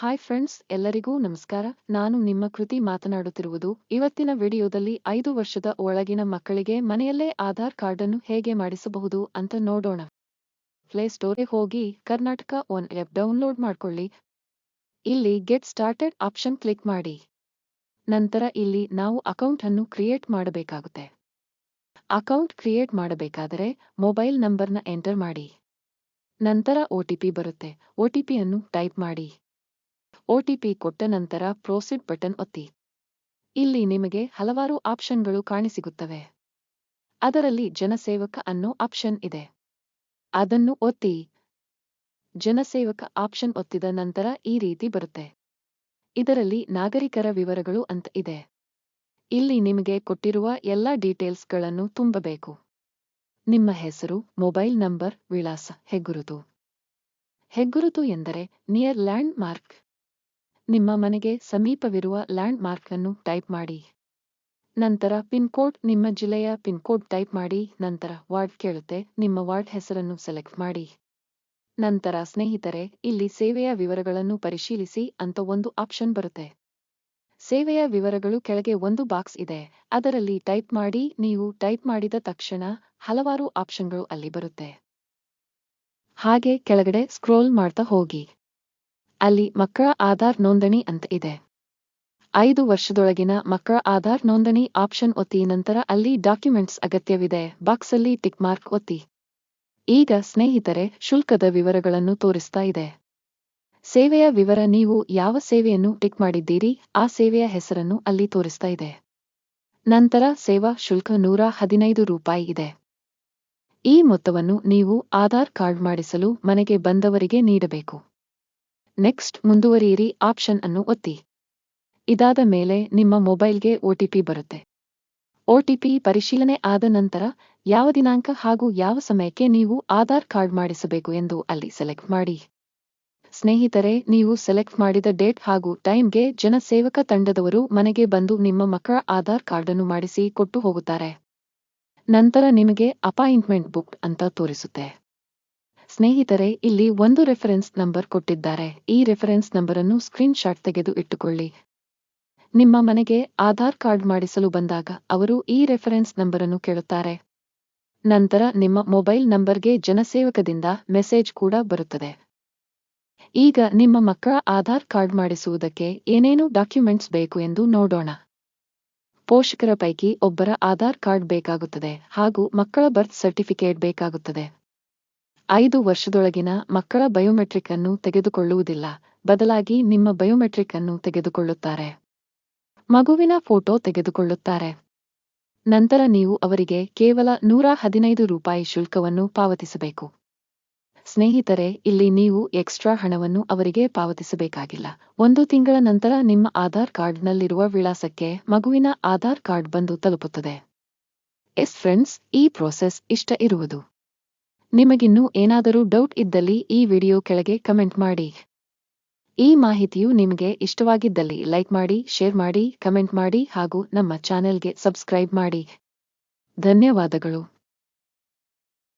Hi friends ಎಲ್ಲರಿಗೂ ನಮಸ್ಕಾರ. ನಾನು ನಿಮ್ಮ ಕೃತಿ ಮಾತನಾಡುತ್ತಿರುವುದು ಇವತ್ತಿನ ವಿಡಿಯೋದಲ್ಲಿ ಐದು ವರ್ಷದ ಒಳಗಿನ ಮಕ್ಕಳಿಗೆ ಮನೆಯಲ್ಲೇ ಆಧಾರ್ ಕಾರ್ಡನ್ನು ಹೇಗೆ ಮಾಡಿಸಬಹುದು ಅಂತ ನೋಡೋಣ. ಪ್ಲೇಸ್ಟೋರ್ಗೆ ಹೋಗಿ ಕರ್ನಾಟಕ ಒನ್ ಆ್ಯಪ್ ಡೌನ್ಲೋಡ್ ಮಾಡ್ಕೊಳ್ಳಿ. ಇಲ್ಲಿ ಗೆಟ್ ಸ್ಟಾರ್ಟೆಡ್ ಆಪ್ಷನ್ ಕ್ಲಿಕ್ ಮಾಡಿ. ನಂತರ ಇಲ್ಲಿ ನಾವು ಅಕೌಂಟ್ ಅನ್ನು ಕ್ರಿಯೇಟ್ ಮಾಡಬೇಕಾಗುತ್ತೆ. ಅಕೌಂಟ್ ಕ್ರಿಯೇಟ್ ಮಾಡಬೇಕಾದರೆ ಮೊಬೈಲ್ ನಂಬರ್ನ ಎಂಟರ್ ಮಾಡಿ. ನಂತರ ಒಟಿಪಿ ಬರುತ್ತೆ. ಒಟಿಪಿಯನ್ನು ಟೈಪ್ ಮಾಡಿ. ಒಟಿಪಿ ಕೊಟ್ಟ ನಂತರ ಪ್ರೋಸಿಡ್ ಬಟನ್ ಒತ್ತಿ. ಇಲ್ಲಿ ನಿಮಗೆ ಹಲವಾರು ಆಪ್ಷನ್ಗಳು ಕಾಣಿಸಿಗುತ್ತವೆ. ಅದರಲ್ಲಿ ಜನಸೇವಕ ಅನ್ನೋ ಆಪ್ಷನ್ ಇದೆ. ಅದನ್ನು ಒತ್ತಿ. ಜನಸೇವಕ ಆಪ್ಷನ್ ಒತ್ತಿದ ನಂತರ ಈ ರೀತಿ ಬರುತ್ತೆ. ಇದರಲ್ಲಿ ನಾಗರಿಕರ ವಿವರಗಳು ಅಂತ ಇದೆ. ಇಲ್ಲಿ ನಿಮಗೆ ಕೊಟ್ಟಿರುವ ಎಲ್ಲ ಡೀಟೇಲ್ಸ್ಗಳನ್ನು ತುಂಬಬೇಕು. ನಿಮ್ಮ ಹೆಸರು ಮೊಬೈಲ್ ನಂಬರ್ ವಿಳಾಸ, ಹೆಗ್ಗುರುತು. ಹೆಗ್ಗುರುತು ಎಂದರೆ ನಿಯರ್ ಲ್ಯಾಂಡ್ ಮಾರ್ಕ್ ನಿಮ್ಮ ಮನೆಗೆ ಸಮೀಪವಿರುವ ಲ್ಯಾಂಡ್ ಮಾರ್ಕ್ ಅನ್ನು ಟೈಪ್ ಮಾಡಿ. ನಂತರ ಪಿನ್ ಕೋಡ್ ನಿಮ್ಮ ಜಿಲ್ಲೆಯ ಪಿನ್ ಕೋಡ್ ಟೈಪ್ ಮಾಡಿ, ನಂತರ ವಾರ್ಡ್ ಕೇಳುತ್ತೆ, ನಿಮ್ಮ ವಾರ್ಡ್ ಹೆಸರನ್ನು ಸೆಲೆಕ್ಟ್ ಮಾಡಿ. ನಂತರ ಸ್ನೇಹಿತರೆ, ಇಲ್ಲಿ ಸೇವೆಯ ವಿವರಗಳನ್ನು ಪರಿಶೀಲಿಸಿ ಅಂತ ಒಂದು ಆಪ್ಷನ್ ಬರುತ್ತೆ. ಸೇವೆಯ ವಿವರಗಳು ಕೆಳಗೆ ಒಂದು ಬಾಕ್ಸ್ ಇದೆ, ಅದರಲ್ಲಿ ಟೈಪ್ ಮಾಡಿ, ನೀವು ಟೈಪ್ ಮಾಡಿದ ತಕ್ಷಣ ಹಲವಾರು ಆಪ್ಷನ್ಗಳು ಅಲ್ಲಿ ಬರುತ್ತೆ. ಹಾಗೆ ಕೆಳಗಡೆ ಸ್ಕ್ರೋಲ್ ಮಾಡ್ತಾ ಹೋಗಿ. ಅಲ್ಲಿ ಮಕ್ಕಳ ಆಧಾರ್ ನೋಂದಣಿ ಅಂತ ಇದೆ. ಐದು ವರ್ಷದೊಳಗಿನ ಮಕ್ಕಳ ಆಧಾರ್ ನೋಂದಣಿ ಆಪ್ಷನ್ ಒತ್ತಿ ನಂತರ ಅಲ್ಲಿ ಡಾಕ್ಯುಮೆಂಟ್ಸ್ ಅಗತ್ಯವಿದೆ. ಬಾಕ್ಸಲ್ಲಿ ಟಿಕ್ ಮಾರ್ಕ್ ಒತ್ತಿ. ಈಗ ಸ್ನೇಹಿತರೆ, ಶುಲ್ಕದ ವಿವರಗಳನ್ನು ತೋರಿಸ್ತಾ ಇದೆ. ಸೇವೆಯ ವಿವರ ನೀವು ಯಾವ ಸೇವೆಯನ್ನು ಟಿಕ್ ಮಾಡಿದ್ದೀರಿ, ಆ ಸೇವೆಯ ಹೆಸರನ್ನು ಅಲ್ಲಿ ತೋರಿಸ್ತಾ ಇದೆ. ನಂತರ ಸೇವಾ ಶುಲ್ಕ ನೂರ ಹದಿನೈದು ರೂಪಾಯಿ ಇದೆ. ಈ ಮೊತ್ತವನ್ನು ನೀವು ಆಧಾರ್ ಕಾರ್ಡ್ ಮಾಡಿಸಲು ಮನೆಗೆ ಬಂದವರಿಗೆ ನೀಡಬೇಕು. ನೆಕ್ಸ್ಟ್ ಮುಂದುವರಿಯಿರಿ, ಆಪ್ಷನ್ ಅನ್ನು ಒತ್ತಿ. ಇದಾದ ಮೇಲೆ ನಿಮ್ಮ ಮೊಬೈಲ್ಗೆ ಒಟಿಪಿ ಬರುತ್ತೆ. ಒಟಿಪಿ ಪರಿಶೀಲನೆ ಆದ ನಂತರ ಯಾವ ದಿನಾಂಕ ಹಾಗೂ ಯಾವ ಸಮಯಕ್ಕೆ ನೀವು ಆಧಾರ್ ಕಾರ್ಡ್ ಮಾಡಿಸಬೇಕು ಎಂದು ಅಲ್ಲಿ ಸೆಲೆಕ್ಟ್ ಮಾಡಿ. ಸ್ನೇಹಿತರೆ, ನೀವು ಸೆಲೆಕ್ಟ್ ಮಾಡಿದ ಡೇಟ್ ಹಾಗೂ ಟೈಮ್ಗೆ ಜನಸೇವಕ ತಂಡದವರು ಮನೆಗೆ ಬಂದು ನಿಮ್ಮ ಮಕ್ಕಳ ಆಧಾರ್ ಕಾರ್ಡ್ ಅನ್ನು ಮಾಡಿಸಿ ಕೊಟ್ಟು ಹೋಗುತ್ತಾರೆ. ನಂತರ ನಿಮಗೆ ಅಪಾಯಿಂಟ್ಮೆಂಟ್ ಬುಕ್ ಅಂತ ತೋರಿಸುತ್ತೆ. ಸ್ನೇಹಿತರೆ, ಇಲ್ಲಿ ಒಂದು ರೆಫರೆನ್ಸ್ ನಂಬರ್ ಕೊಟ್ಟಿದ್ದಾರೆ. ಈ ರೆಫರೆನ್ಸ್ ನಂಬರ್ ಅನ್ನು ಸ್ಕ್ರೀನ್ ತೆಗೆದು ಇಟ್ಟುಕೊಳ್ಳಿ. ನಿಮ್ಮ ಮನೆಗೆ ಆಧಾರ್ ಕಾರ್ಡ್ ಮಾಡಿಸಲು ಬಂದಾಗ ಅವರು ಈ ರೆಫರೆನ್ಸ್ ನಂಬರ್ ಅನ್ನು ಕೇಳುತ್ತಾರೆ. ನಂತರ ನಿಮ್ಮ ಮೊಬೈಲ್ ನಂಬರ್ಗೆ ಜನಸೇವಕದಿಂದ ಮೆಸೇಜ್ ಕೂಡ ಬರುತ್ತದೆ. ಈಗ ನಿಮ್ಮ ಮಕ್ಕಳ ಆಧಾರ್ ಕಾರ್ಡ್ ಮಾಡಿಸುವುದಕ್ಕೆ ಏನೇನು ಡಾಕ್ಯುಮೆಂಟ್ಸ್ ಬೇಕು ಎಂದು ನೋಡೋಣ. ಪೋಷಕರ ಪೈಕಿ ಒಬ್ಬರ ಆಧಾರ್ ಕಾರ್ಡ್ ಬೇಕಾಗುತ್ತದೆ ಹಾಗೂ ಮಕ್ಕಳ ಬರ್ತ್ ಸರ್ಟಿಫಿಕೇಟ್ ಬೇಕಾಗುತ್ತದೆ. ಐದು ವರ್ಷದೊಳಗಿನ ಮಕ್ಕಳ ಬಯೋಮೆಟ್ರಿಕ್ ಅನ್ನು ತೆಗೆದುಕೊಳ್ಳುವುದಿಲ್ಲ. ಬದಲಾಗಿ ನಿಮ್ಮ ಬಯೋಮೆಟ್ರಿಕ್ ಅನ್ನು ತೆಗೆದುಕೊಳ್ಳುತ್ತಾರೆ. ಮಗುವಿನ ಫೋಟೋ ತೆಗೆದುಕೊಳ್ಳುತ್ತಾರೆ. ನಂತರ ನೀವು ಅವರಿಗೆ ಕೇವಲ ನೂರ ಹದಿನೈದು ರೂಪಾಯಿ ಶುಲ್ಕವನ್ನು ಪಾವತಿಸಬೇಕು. ಸ್ನೇಹಿತರೆ, ಇಲ್ಲಿ ನೀವು ಎಕ್ಸ್ಟ್ರಾ ಹಣವನ್ನು ಅವರಿಗೆ ಪಾವತಿಸಬೇಕಾಗಿಲ್ಲ. ಒಂದು ತಿಂಗಳ ನಂತರ ನಿಮ್ಮ ಆಧಾರ್ ಕಾರ್ಡ್ನಲ್ಲಿರುವ ವಿಳಾಸಕ್ಕೆ ಮಗುವಿನ ಆಧಾರ್ ಕಾರ್ಡ್ ಬಂದು ತಲುಪುತ್ತದೆ. ಎಸ್ ಫ್ರೆಂಡ್ಸ್, ಈ ಪ್ರೋಸೆಸ್ ಇಷ್ಟ ಇರುವುದು. ನಿಮಗಿನ್ನೂ ಏನಾದರೂ ಡೌಟ್ ಇದ್ದಲ್ಲಿ ಈ ವಿಡಿಯೋ ಕೆಳಗೆ ಕಮೆಂಟ್ ಮಾಡಿ. ಈ ಮಾಹಿತಿಯು ನಿಮಗೆ ಇಷ್ಟವಾಗಿದ್ದಲ್ಲಿ ಲೈಕ್ ಮಾಡಿ, ಶೇರ್ ಮಾಡಿ, ಕಮೆಂಟ್ ಮಾಡಿ ಹಾಗೂ ನಮ್ಮ ಚಾನೆಲ್ಗೆ ಸಬ್ಸ್ಕ್ರೈಬ್ ಮಾಡಿ. ಧನ್ಯವಾದಗಳು.